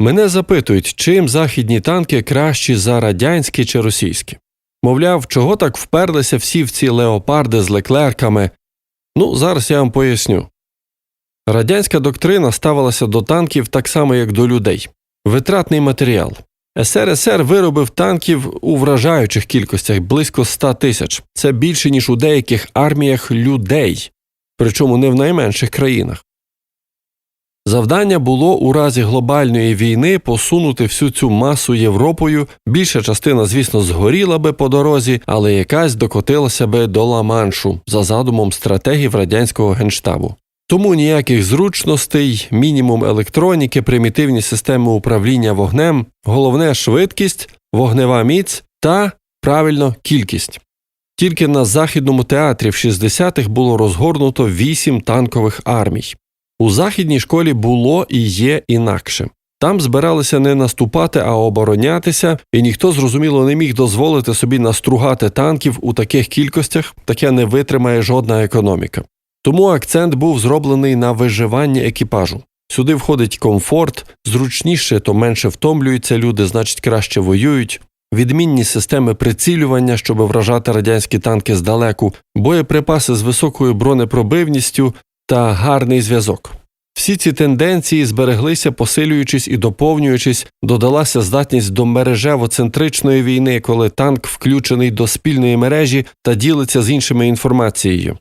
Мене запитують, чим західні танки кращі за радянські чи російські. Мовляв, чого так вперлися всі в ці леопарди з леклерками. Ну, зараз я вам поясню. Радянська доктрина ставилася до танків так само, як до людей витратний матеріал. СРСР виробив танків у вражаючих кількостях близько 100 тисяч. Це більше, ніж у деяких арміях людей, причому не в найменших країнах. Завдання було у разі глобальної війни посунути всю цю масу Європою. Більша частина, звісно, згоріла би по дорозі, але якась докотилася би до Ла-Маншу за задумом стратегів радянського генштабу. Тому ніяких зручностей, мінімум електроніки, примітивні системи управління вогнем, головне швидкість, вогнева міць та правильно кількість. Тільки на західному театрі в 60-х було розгорнуто вісім танкових армій. У західній школі було і є інакше. Там збиралися не наступати, а оборонятися, і ніхто зрозуміло не міг дозволити собі настругати танків у таких кількостях, таке не витримає жодна економіка. Тому акцент був зроблений на виживанні екіпажу. Сюди входить комфорт, зручніше, то менше втомлюються люди, значить краще воюють, відмінні системи прицілювання, щоб вражати радянські танки здалеку, боєприпаси з високою бронепробивністю та гарний зв'язок. Всі ці тенденції збереглися, посилюючись і доповнюючись, додалася здатність до мережево-центричної війни, коли танк включений до спільної мережі та ділиться з іншими інформацією.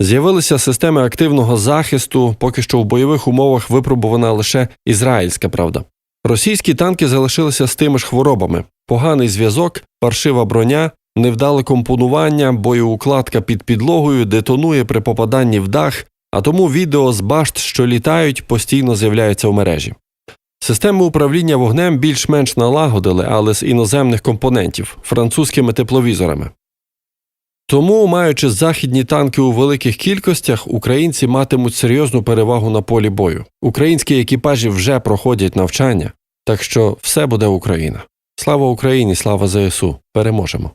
З'явилися системи активного захисту, поки що в бойових умовах випробувана лише ізраїльська правда. Російські танки залишилися з тими ж хворобами: поганий зв'язок, паршива броня, невдале компонування, боєукладка під підлогою детонує при попаданні в дах, а тому відео з башт, що літають, постійно з'являються в мережі. Системи управління вогнем більш-менш налагодили, але з іноземних компонентів французькими тепловізорами. Тому, маючи західні танки у великих кількостях, українці матимуть серйозну перевагу на полі бою. Українські екіпажі вже проходять навчання, так що все буде Україна. Слава Україні, слава ЗСУ! Переможемо!